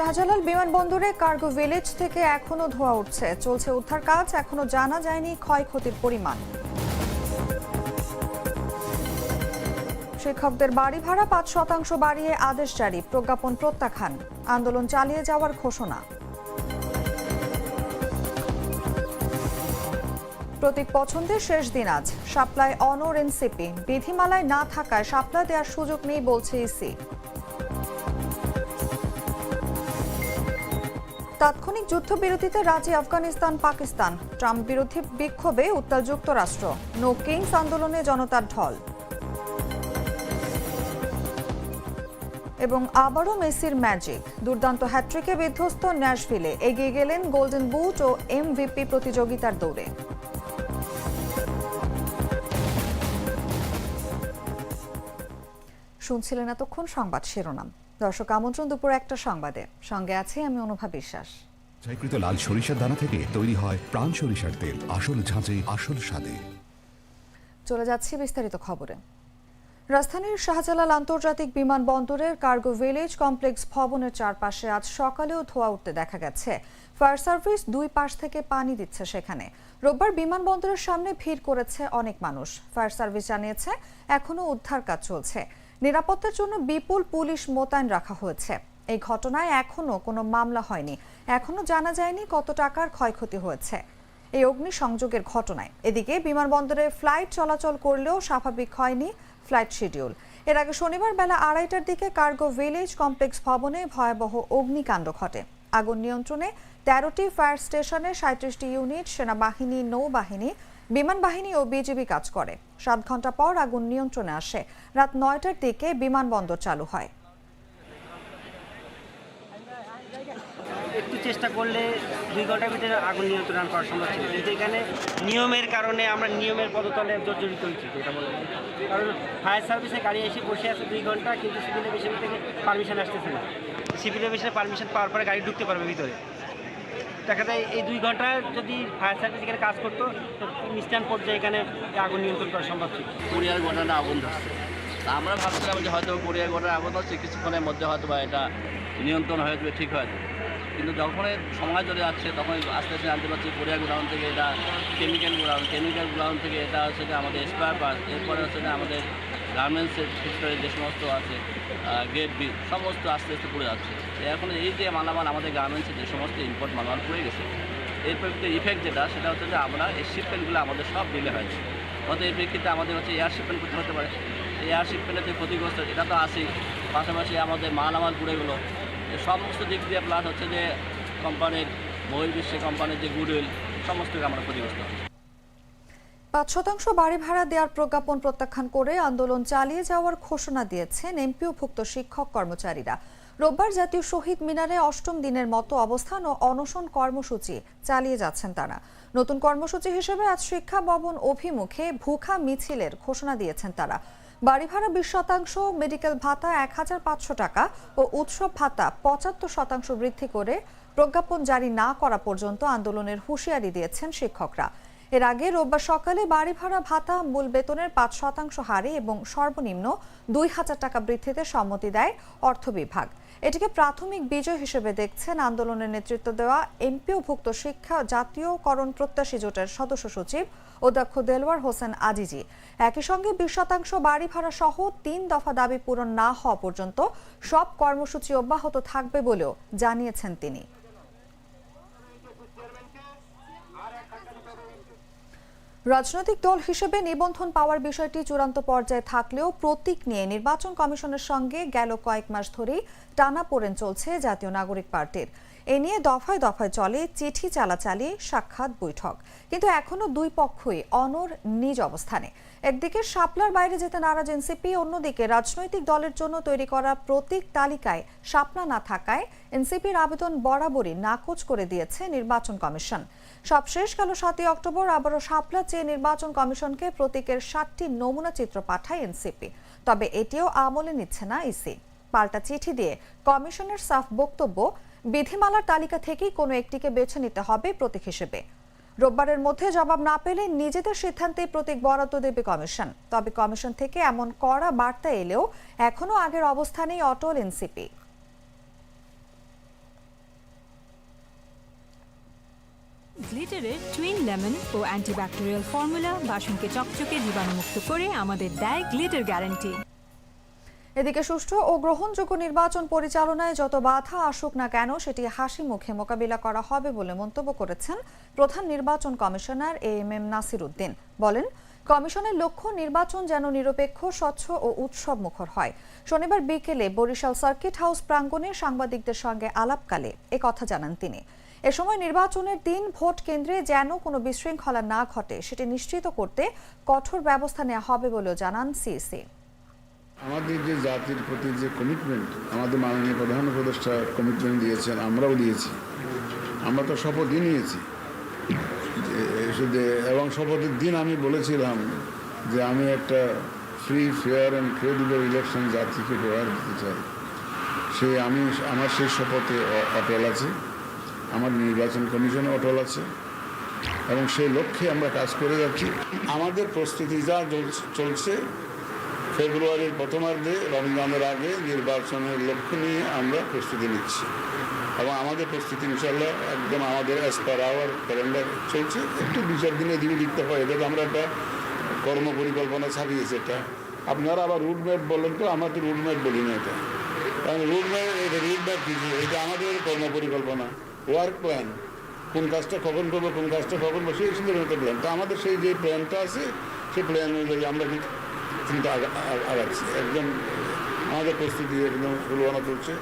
শাহজালাল বিমানবন্দরে cargo village থেকে এখনও ধোঁয়া উঠছে। চলছে উদ্ধার কাজ, এখনও জানা যায়নি ক্ষয়ক্ষতির পরিমাণ। শিক্ষকদের বাড়ি ভাড়া পাঁচ শতাংশ বাড়িয়ে আদেশ জারি, প্রজ্ঞাপন প্রত্যাখ্যান। আন্দোলন চালিয়ে যাওয়ার ঘোষণা। প্রতীক পছন্দের শেষ দিন আজ। সাপ্লাই অনর এনসিপি। বিধিমালায় না থাকায় সাপ্লাই দেওয়ার সুযোগ নেই বলছে ইসি। তাৎক্ষণিক যুদ্ধবিরতিতে রাজি আফগানিস্তান, পাকিস্তান। ট্রাম্প বিরোধী বিক্ষোভে উত্তাল যুক্তরাষ্ট্র। নো কিংস আন্দোলনে জনতার ঢল। এবং আবারও মেসির ম্যাজিক। দুর্দান্ত হ্যাট্রিকে বিধ্বস্ত ন্যাশভিলে। এগিয়ে গেলেন গোল্ডেন বুট ও এমভিপি প্রতিযোগিতার দৌড়ে। শুনছিলেন এতক্ষণ সংবাদ শিরোনাম। দর্শক আমন্ত্রণ দুপুর একটা সংবাদে। সঙ্গে আছে আমি অনুভা বিশ্বাস। যাচাইকৃত লাল সরিষার দানা থেকে তৈরি হয় প্রাণ সরিষার তেল। আসল ঝাঁঝে আসল স্বাদে। চলে যাচ্ছি বিস্তারিত খবরে। রাজধানীর শাহজালাল আন্তর্জাতিক বিমানবন্দরের কার্গো ভিলেজ কমপ্লেক্স ভবনের চারপাশে আজ সকালেও ধোয়া উঠতে দেখা গেছে। ফায়ার সার্ভিস দুই পাশ থেকে পানি দিচ্ছে সেখানে। রোববার বিমানবন্দরের সামনে ভিড় করেছে অনেক মানুষ। ফায়ার সার্ভিস জানিয়েছে এখনও উদ্ধার কাজ চলছে। নিরাপত্তার জন্য বিপুল পুলিশ মোতায়েন রাখা হয়েছে। এই ঘটনায় এখনও কোনো মামলা হয়নি। এখনও জানা যায়নি কত টাকার ক্ষয়ক্ষতি হয়েছে। এই অগ্নিসংযোগের ঘটনায়। এদিকে বিমানবন্দরে ফ্লাইট চলাচল করলেও স্বাভাবিক হয়নি ফ্লাইট শিডিউল। এর আগে শনিবার বেলা আড়াইটার দিকে কার্গো ভিলেজ কমপ্লেক্স ভবনে ভয়াবহ অগ্নিকাণ্ড ঘটে। আগুন নিয়ন্ত্রণে তেরোটি ফায়ার স্টেশনে সাঁত্রিশটি ইউনিট, সেনাবাহিনী, নৌবাহিনী বিমান বাহিনী ও বিজিবি কাজ করে। সাত ঘণ্টা পর আগুন নিয়ন্ত্রণে আসে। রাত নয়টার দিকে বিমানবন্দর চালু হয়। একটু চেষ্টা করলে দুই ঘণ্টার ভিতরে আগুন নিয়ন্ত্রণ করা সম্ভব ছিল। কিন্তু এখানে নিয়মের কারণে আমরা নিয়মের পদতলে জর্জরিত হয়েছি এটা বলে কারণ ফায়ার সার্ভিসে গাড়ি এসে বসে আছে দুই ঘণ্টা, কিন্তু সিভিল এভিয়েশন থেকে পারমিশন আসতেছে না। সিভিল এভিয়েশনে পারমিশন পাওয়ার পরে গাড়ি ঢুকতে পারবে ভিতরে। দেখা যায় এই দুই ঘণ্টা যদি ফায়ার সার্ভিস এখানে কাজ করতো, তো ইনস্ট্যান্ট পর্যায়ে এখানে আগুন নিয়ন্ত্রণ করা সম্ভব ছিল। কোরিয়ার ঘটনা আগুন ধরছে। আমরা ভাবছিলাম যে হয়তো কোরিয়ার ঘটনা আগুন ধরছে, কিছুক্ষণের মধ্যে হয়তো বা এটা নিয়ন্ত্রণ হয়ে যাবে, ঠিক হয়ে যাবে। কিন্তু যখন এর সময় চলে যাচ্ছে, তখন আস্তে আস্তে জানতে পারছি কোরিয়া গোডাউন থেকে এটা কেমিক্যাল গোডাউন কেমিক্যাল গোডাউন থেকে এটা হচ্ছে আমাদের স্পেয়ার পার্ট এরপরে হচ্ছে আমাদের গার্মেন্টসের সেক্টরে যে সমস্ত আছে গেট বি সমস্ত আস্তে আস্তে পড়ে যাচ্ছে। এখন এই যে মালামাল আমাদের গার্মেন্টসের যে সমস্ত ইম্পোর্ট মালামাল পড়ে গেছে, এর প্রেক্ষিতে ইফেক্ট যেটা, সেটা হচ্ছে যে আমরা এই শিপমেন্টগুলো আমাদের সব ডিলে হয়েছে। হয়তো এই প্রেক্ষিতে আমাদের হচ্ছে এয়ার শিপমেন্ট করতে হতে পারে। এয়ার শিপমেন্টের যে ক্ষতিগ্রস্ত, এটা তো আছেই। পাশাপাশি আমাদের মালামাল পুড়ে গেলো। সমস্ত দিক দিয়ে প্লাস হচ্ছে যে কোম্পানির বহির্বিশ্বে কোম্পানির যে গুডউইল সমস্ত আমরা ক্ষতিগ্রস্ত পাঁচ শতাংশ বাড়ি ভাড়া দেওয়ার প্রজ্ঞাপন প্রত্যাখ্যান করে আন্দোলন চালিয়ে যাওয়ার ঘোষণা দিয়েছেন এমপিওভুক্ত শিক্ষক কর্মচারীরা। রোববার জাতীয় শহীদ মিনারে অষ্টম দিনের মতো অবস্থান ও অনশন কর্মসূচি চালিয়ে যাচ্ছেন তারা। নতুন কর্মসূচি হিসেবে আজ শিক্ষা ভবন অভিমুখে ভুখা মিছিলের ঘোষণা দিয়েছেন তারা। বাড়ি ভাড়া বিশ শতাংশ, মেডিকেল ভাতা এক হাজার পাঁচশো টাকা ও উৎসব ভাতা পঁচাত্তর শতাংশ বৃদ্ধি করে প্রজ্ঞাপন জারি না করা পর্যন্ত আন্দোলনের হুঁশিয়ারি দিয়েছেন শিক্ষকরা। এর আগে রোববার সকালে বাড়ি ভাড়া ভাতা, মূল বেতনের পাঁচ শতাংশ হারে এবং সর্বনিম্ন দুই হাজার টাকা বৃদ্ধিতে সম্মতি দেয় অর্থ বিভাগ। এটিকে প্রাথমিক বিজয় হিসেবে দেখছেন আন্দোলনের নেতৃত্ব দেওয়া এমপিওভুক্ত শিক্ষা জাতীয়করণ প্রত্যাশী জোটের সদস্য সচিব অধ্যক্ষ দেলওয়ার হোসেন আজিজি। একই সঙ্গে বিশ শতাংশ বাড়ি ভাড়া সহ তিন দফা দাবি পূরণ না হওয়া পর্যন্ত সব কর্মসূচি অব্যাহত থাকবে বলেও জানিয়েছেন তিনি। রাজনৈতিক দল হিসেবে নিবন্ধন পাওয়ার বিষয়টি চূড়ান্ত পর্যায়ে থাকলেও প্রতীক নিয়ে নির্বাচন কমিশনের সঙ্গে গেল কয়েক মাস ধরেই টানা পড়েন চলছে জাতীয় নাগরিক পার্টির। এ নিয়ে দফায় দফায় চলে চিঠি চালাচালি, সাক্ষাৎ বৈঠক। কিন্তু এখনও দুই পক্ষই অনর নিজ অবস্থানে। একদিকে শাপলার বাইরে যেতে নারাজ এনসিপি, অন্যদিকে রাজনৈতিক দলের জন্য তৈরি করা প্রতীক তালিকায় শাপলা না থাকায় এনসিপির আবেদন বরাবরই নাকচ করে দিয়েছে নির্বাচন কমিশন। সবশেষ গেল সাতই অক্টোবর, আবারও শাপলা চেয়ে নির্বাচন কমিশনকে প্রতীকের সাতটি নমুনা চিত্র পাঠায় এনসিপি। তবে এটিও আমলে নিচ্ছে না ইসি। পাল্টা চিঠি দিয়ে কমিশনের সাফ বক্তব্য, বিধিমালার তালিকা থেকেই কোনো একটিকে বেছে নিতে হবে প্রতীক হিসেবে। রোববারের মধ্যে জবাব না পেলে নিজেদের সিদ্ধান্তে প্রতীক বরাদ্দ দেবে কমিশন। তবে কমিশন থেকে এমন কড়া বার্তা এলেও এখনও আগের অবস্থানেই অটল এনসিপি। গ্লিটারের টুইন লেমন ও অ্যান্টিব্যাকটেরিয়াল ফর্মুলা বাসনকে চকচকে জীবাণুমুক্ত করে আমাদের দেয় গ্লিটার গ্যারান্টি এদিকে সুষ্ঠু ও গ্রহণযোগ্য নির্বাচন পরিচালনায় যত বাধা আসুক না কেন, সেটি হাসি মুখে মোকাবিলা করা হবে বলে মন্তব্য করেছেন প্রধান নির্বাচন commissioner A M M Nasir Uddin বলেন, কমিশনের লক্ষ্য নির্বাচন যেন নিরপেক্ষ, স্বচ্ছ ও উৎসব মুখর হয়। শনিবার বিকেলে বরিশাল সার্কিট হাউস প্রাঙ্গণে সাংবাদিকদের সঙ্গে আলাপকালে কথা জানান তিনি। এ সময় নির্বাচনের দিন ভোট কেন্দ্রে যেন কোনো বিশৃঙ্খলা না ঘটে, সেটি নিশ্চিত করতে কঠোর ব্যবস্থা নেওয়া হবে বলেও জানান সিইসি আমাদের যে জাতির প্রতি যে কমিটমেন্ট আমাদের মাননীয় প্রধান উপদেষ্টা কমিটমেন্ট দিয়েছেন, আমরাও দিয়েছি। আমরা তো শপথই নিয়েছি। এবং শপথের দিন আমি বলেছিলাম যে আমি একটা free fair and credible election জাতিকে উপহার দিতে চাই। সেই আমি, আমার সেই শপথে অটল আছে। আমার নির্বাচন কমিশনে অটল আছে এবং সেই লক্ষ্যে আমরা কাজ করে যাচ্ছি। আমাদের প্রস্তুতি যা চলছে- ফেব্রুয়ারির প্রথমার্ধে রমজানের আগে নির্বাচনের লক্ষ্য নিয়ে আমরা প্রস্তুতি নিচ্ছি। এবং আমাদের প্রস্তুতি ইনশাল্লাহ একদম আমাদের অ্যাজ পার আওয়ার ক্যালেন্ডার চলছে। একটু দু চার দিনে দিকে লিখতে হয় এটা আমরা একটা কর্ম পরিকল্পনা ছাপিয়েছি এটা আপনারা আবার রুট ম্যাপ বললেন তো, আমরা তো রুট ম্যাপ বলি না এটা। কারণ রুট ম্যাপ এটা রুট ম্যাপ কিছু এটা আমাদের কর্ম পরিকল্পনা ওয়ার্ক প্ল্যান কোন কাজটা কখন করব, কোন কাজটা কখন করব, সেই সুন্দর মতো প্ল্যান তো আমাদের সেই যে প্ল্যানটা আছে, সেই প্ল্যান অনুযায়ী আমরা কিন্তু আ- আগাচ্ছি। একদম আমাদের প্রস্তুতি একদম ফুলবানা চলছে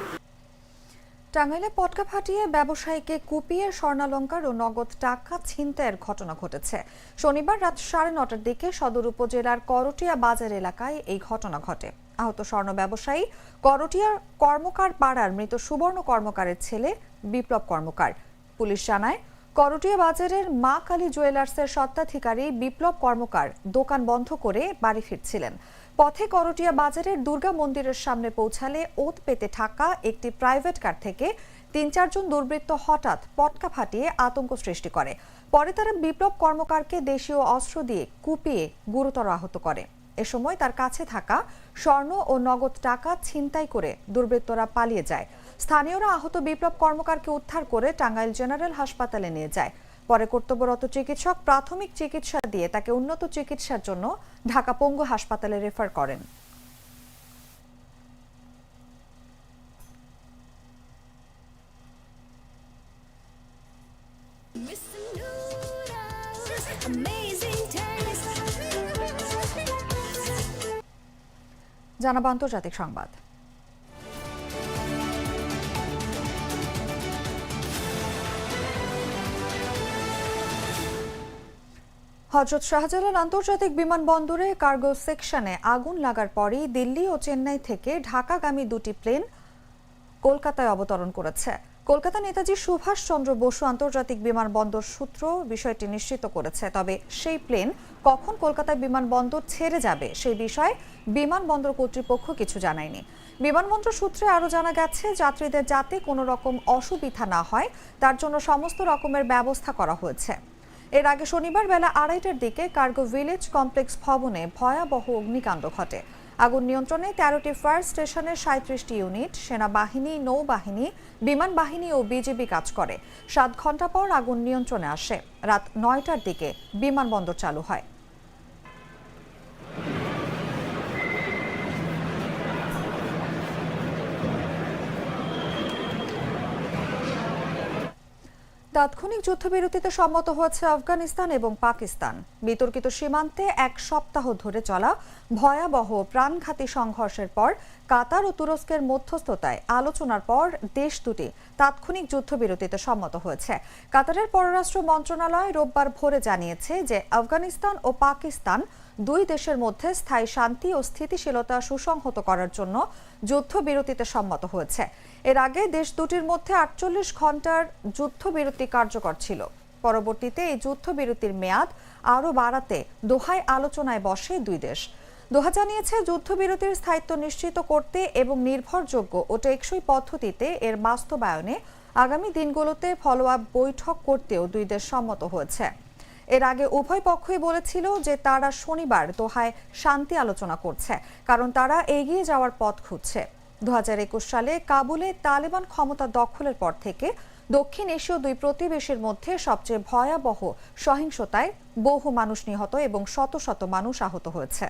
টাঙ্গাইলে পটকা ফাটিয়ে ব্যবসায়ীকে কুপিয়ে স্বর্ণালঙ্কার ও নগদ টাকা ছিনতাইয়ের ঘটনা ঘটেছে। শনিবার রাত সাড়ে নটার দিকে সদর উপজেলার করটিয়া বাজার এলাকায় এই ঘটনা ঘটে। আহত স্বর্ণ ব্যবসায়ী, করটিয়ার কর্মকার পাড়ার মৃত সুবর্ণ কর্মকারের ছেলে, বিপ্লব কর্মকার। পুলিশ জানায়, করটিয়া বাজারের মা কালী জুয়েলার্সের স্বত্বাধিকারী বিপ্লব কর্মকার দোকান বন্ধ করে বাড়ি ফিরছিলেন। পথে করটিয়া বাজারের দুর্গা মন্দিরের সামনে পৌঁছালে ওত পেতে থাকা একটি প্রাইভেট কার থেকে তিন চারজন দুর্বৃত্ত হঠাৎ পটকা ফাটিয়ে আতঙ্ক সৃষ্টি করে। পরে তারা বিপ্লব কর্মকারকে দেশীয় অস্ত্র দিয়ে কুপিয়ে গুরুতর আহত করে। এ সময় তার কাছে থাকা স্বর্ণ ও নগদ টাকা ছিনতাই করে দুর্বৃত্তরা পালিয়ে যায়। স্থানীয়রা আহত বিপ্লব কর্মকারকে উদ্ধার করে টাঙ্গাইল জেনারেল হাসপাতালে নিয়ে যায়। পরে কর্তব্যরত চিকিৎসক প্রাথমিক চিকিৎসা দিয়ে তাকে উন্নত চিকিৎসার জন্য ঢাকা পঙ্গু হাসপাতালে রেফার করেন। জানাব আন্তর্জাতিক সংবাদ। হজরত শাহজালাল আন্তর্জাতিক বিমানবন্দরে কার্গো সেকশনে আগুন লাগার পরই দিল্লি ও চেন্নাই থেকে ঢাকাগামী দুটি প্লেন কলকাতায় অবতরণ করেছে। কলকাতা নেতাজি সুভাষ চন্দ্র বসু আন্তর্জাতিক বিমানবন্দর সূত্র বিষয়টি নিশ্চিত করেছে, তবে সেই প্লেন কখন কলকাতায় বিমানবন্দর ছেড়ে যাবে সেই বিষয়ে বিমানবন্দর কর্তৃপক্ষ কিছু জানায়নি। বিমানবন্দর সূত্রে আরও জানা গেছে, যাত্রীদের যাতে কোনো রকম অসুবিধা না হয়, তার জন্য সমস্ত রকমের ব্যবস্থা করা হয়েছে। এর আগে শনিবার বেলা আড়াইটার দিকে কার্গো ভিলেজ কমপ্লেক্স ভবনে ভয়াবহ অগ্নিকাণ্ড ঘটে। আগুন নিয়ন্ত্রণে তেরোটি ফায়ার স্টেশনের সাঁত্রিশটি ইউনিট, সেনাবাহিনী, নৌবাহিনী, বিমান বাহিনী ও বিজেপি কাজ করে। সাত ঘণ্টা পর আগুন নিয়ন্ত্রণে আসে। রাত নয়টার দিকে বিমানবন্দর চালু হয়। তাৎক্ষণিক যুদ্ধবিরতিতে সম্মত হয়েছে আফগানিস্তান এবং পাকিস্তান। বিতর্কিত সীমান্তে এক সপ্তাহ ধরে চলা ভয়াবহ প্রাণঘাতী সংঘর্ষের পর কাতার ও তুরস্কের মধ্যস্থতায় আলোচনার পর দেশ দুটি তাৎক্ষণিক যুদ্ধবিরতিতে সম্মত হয়েছে। কাতারের পররাষ্ট্র মন্ত্রণালয় রোববার ভোরে জানিয়েছে যে আফগানিস্তান ও পাকিস্তান দুই দেশের মধ্যে স্থায়ী শান্তি ও স্থিতিশীলতা সুসংহত করার জন্য যুদ্ধবিরতিতে সম্মত হয়েছে। এর আগে দেশ দুটির মধ্যে আটচল্লিশ ঘণ্টার যুদ্ধবিরতি কার্যকর ছিল। পরবর্তীতে এই যুদ্ধবিরতির মেয়াদ আরও বাড়াতে দোহায় আলোচনায় বসে দুই দেশ। দোহা জানিয়েছে, যুদ্ধবিরতির স্থায়িত্ব নিশ্চিত করতে এবং নির্ভরযোগ্য ও টেকসই পদ্ধতিতে এর বাস্তবায়নে আগামী দিনগুলোতে ফলো আপ বৈঠক করতেও দুই দেশ সম্মত হয়েছে। এর আগে উভয় পক্ষই বলেছিল যে তারা শনিবার দোহায় শান্তি আলোচনা করছে, কারণ তারা এগিয়ে যাওয়ার পথ খুঁজছে। দু হাজার একুশ সালে কাবুলে তালেবান ক্ষমতা দখলের পর থেকে দক্ষিণ এশীয় দুই প্রতিবেশীর মধ্যে সবচেয়ে ভয়াবহ সহিংসতায় বহু মানুষ নিহত এবং শত শত মানুষ আহত হয়েছে।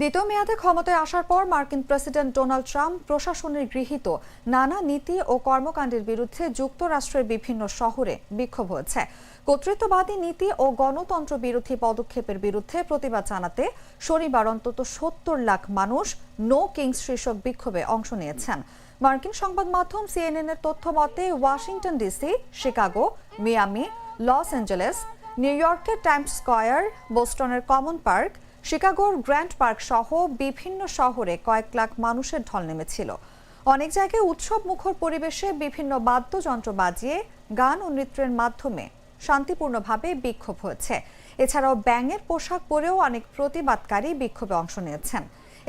দ্বিতীয় মেয়াদে ক্ষমতায় আসার পর মার্কিন প্রেসিডেন্ট ডোনাল্ড ট্রাম্প প্রশাসনের গৃহীত নানা নীতি ও কর্মকাণ্ডের বিরুদ্ধে যুক্তরাষ্ট্রের বিভিন্ন শহরে বিক্ষোভ হয়েছে। কর্তৃত্ববাদী নীতি ও গণতন্ত্র বিরোধী পদক্ষেপের বিরুদ্ধে প্রতিবাদ জানাতে শনিবার অন্তত সত্তর লাখ মানুষ নো কিংস শীর্ষক বিক্ষোভে অংশ নিয়েছেন। মার্কিন সংবাদ মাধ্যম সিএনএন এর তথ্য মতে, Washington DC, Chicago, Miami, Los Angeles, New ইয়র্কের টাইমস স্কয়ার, বোস্টনের কমন পার্ক শিকাগোর গ্র্যান্ড পার্ক সহ বিভিন্ন শহরে কয়েক লাখ মানুষের ঢল নেমেছিল। অনেক জায়গায় উৎসব মুখর পরিবেশে বিভিন্ন বাদ্যযন্ত্র বাজিয়ে গান ও নৃত্যের মাধ্যমে শান্তিপূর্ণভাবে বিক্ষোভ হয়েছে। এছাড়াও ব্যাঙের পোশাক পরেও অনেক প্রতিবাদকারী বিক্ষোভে অংশ নিয়েছেন।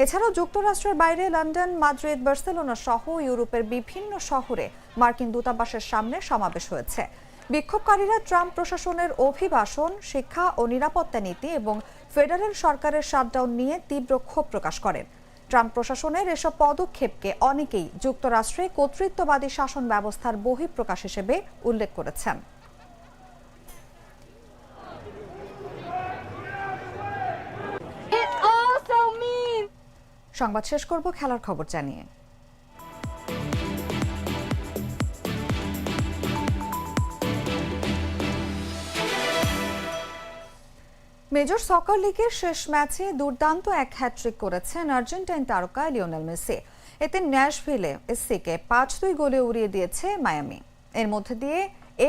এছাড়াও যুক্তরাষ্ট্রের বাইরে লন্ডন, মাদ্রিদ, বার্সেলোনা সহ ইউরোপের বিভিন্ন শহরে মার্কিন দূতাবাসের সামনে সমাবেশ হয়েছে। বিক্ষোভকারীরা ট্রাম্প প্রশাসনের অভিবাসন শিক্ষা ও নিরাপত্তা নীতি এবং ফেডারেল সরকারের শাটডাউন নিয়ে তীব্র ক্ষোভ প্রকাশ করেন। ট্রাম্প প্রশাসনের এসব পদক্ষেপকে অনেকেই যুক্তরাষ্ট্রে কর্তৃত্ববাদী শাসন ব্যবস্থার বহিঃপ্রকাশ হিসেবে উল্লেখ করেছেন। সংবাদ শেষ করব খেলার খবর জানিয়ে। মেজর সকার লিগের শেষ ম্যাচে দুর্দান্ত এক হ্যাট্রিক করেছেন আর্জেন্টাইন তারকা লিওনেল মেসি। এতে ন্যাশভিলে এসসিকে পাঁচ দুই গোলে উড়িয়ে দিয়েছে মায়ামি। এর মধ্যে দিয়ে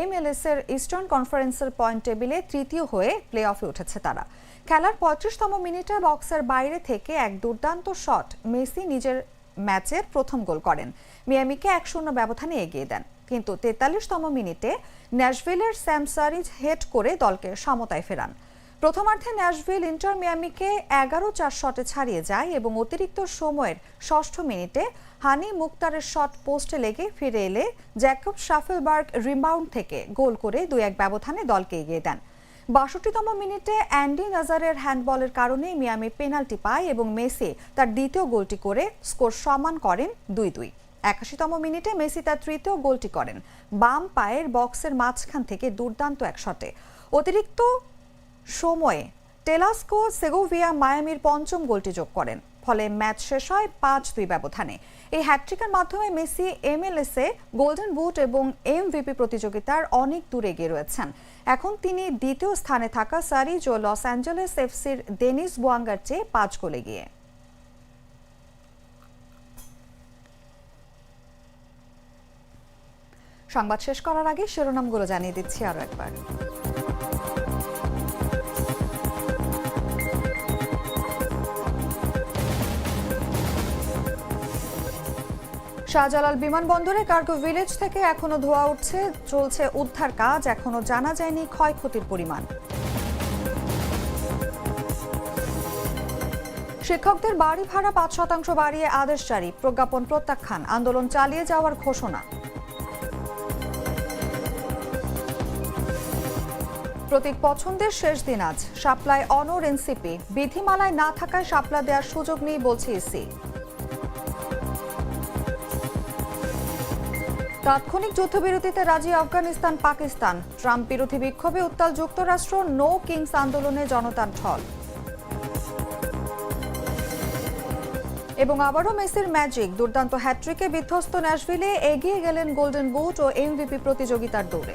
এমএলএস এর ইস্টার্ন কনফারেন্সের পয়েন্ট টেবিলে তৃতীয় হয়ে প্লে অফে উঠেছে তারা। খেলার পঁয়ত্রিশতম মিনিটে বক্সের বাইরে থেকে এক দুর্দান্ত শট মেসি নিজের ম্যাচের প্রথম গোল করেন। মিয়ামিকে এক শূন্য ব্যবধানে এগিয়ে দেন। কিন্তু তেতাল্লিশতম মিনিটে ন্যাশভিলের স্যামসারিজ হেড করে দলকে সমতায় ফেরান। প্রথমার্ধে ন্যাশভিল ইন্টার মিয়ামিকে এগারো চার শটে ছাড়িয়ে যায় এবং অতিরিক্ত সময়ের ষষ্ঠ মিনিটে হানি মুক্তারের শট পোস্টে লেগে ফিরে এলে জ্যাকব শাফেলবার্গ রিবাউন্ড থেকে গোল করে দুই এক ব্যবধানে দলকে এগিয়ে দেন। বাষট্টিতম মিনিটে অ্যান্ডি নাজারের হ্যান্ডবলের কারণে মিয়ামি পেনাল্টি পায় এবং মেসি তার দ্বিতীয় গোলটি করে স্কোর সমান করেন দুই দুই একাশিতম মিনিটে মেসি তার তৃতীয় গোলটি করেন। বাম পায়ের বক্সের মাঝখান থেকে দুর্দান্ত এক শটে। অতিরিক্ত সময়ে টেলাস্কো সেগোভিয়া মায়ামির পঞ্চম গোলটি যোগ করেন। ফলে ম্যাচ শেষ হয় পাঁচ দুই ব্যবধানে। এই হ্যাট্রিকের মাধ্যমে মেসি, এমএলএস এ, গোল্ডেন বুট এবং এমভিপি প্রতিযোগিতার অনেক দূরে এগিয়ে রয়েছেন। এখন তিনি দ্বিতীয় স্থানে থাকা সারিজ ও লস অ্যাঞ্জেলেস এফসির ডেনিস বুয়াঙ্গার চেয়ে পাঁচ গোলে গিয়ে। সংবাদ শেষ করার আগে শিরোনামগুলো জানিয়ে দিচ্ছি আরও একবার। শাহজালাল বিমানবন্দরে কার্গো ভিলেজ থেকে এখনও ধোয়া উঠছে, চলছে উদ্ধার কাজ, এখনও জানা যায়নি ক্ষয়ক্ষতির পরিমাণ। শিক্ষকদের বাড়ি ভাড়া পাঁচ শতাংশ বাড়িয়ে আদেশ জারি, প্রজ্ঞাপন প্রত্যাখ্যান, আন্দোলন চালিয়ে যাওয়ার ঘোষণা। প্রতীক পছন্দের শেষ দিন আজ সাপ্লায় অনর এনসিপি, বিধিমালায় না থাকায় সাপলা দেওয়ার সুযোগ নেই বলছে ইসি। তাৎক্ষণিক যুদ্ধবিরতিতে রাজি আফগানিস্তান, পাকিস্তান। ট্রাম্প বিরোধী বিক্ষোভে উত্তাল যুক্তরাষ্ট্র, নো কিংস আন্দোলনে জনতার ঢল। এবং আবারও মেসির ম্যাজিক, দুর্দান্ত হ্যাট্রিকে বিধ্বস্ত ন্যাশভিলে এগিয়ে গেলেন গোল্ডেন বুট ও এমভিপি প্রতিযোগিতার দৌড়ে।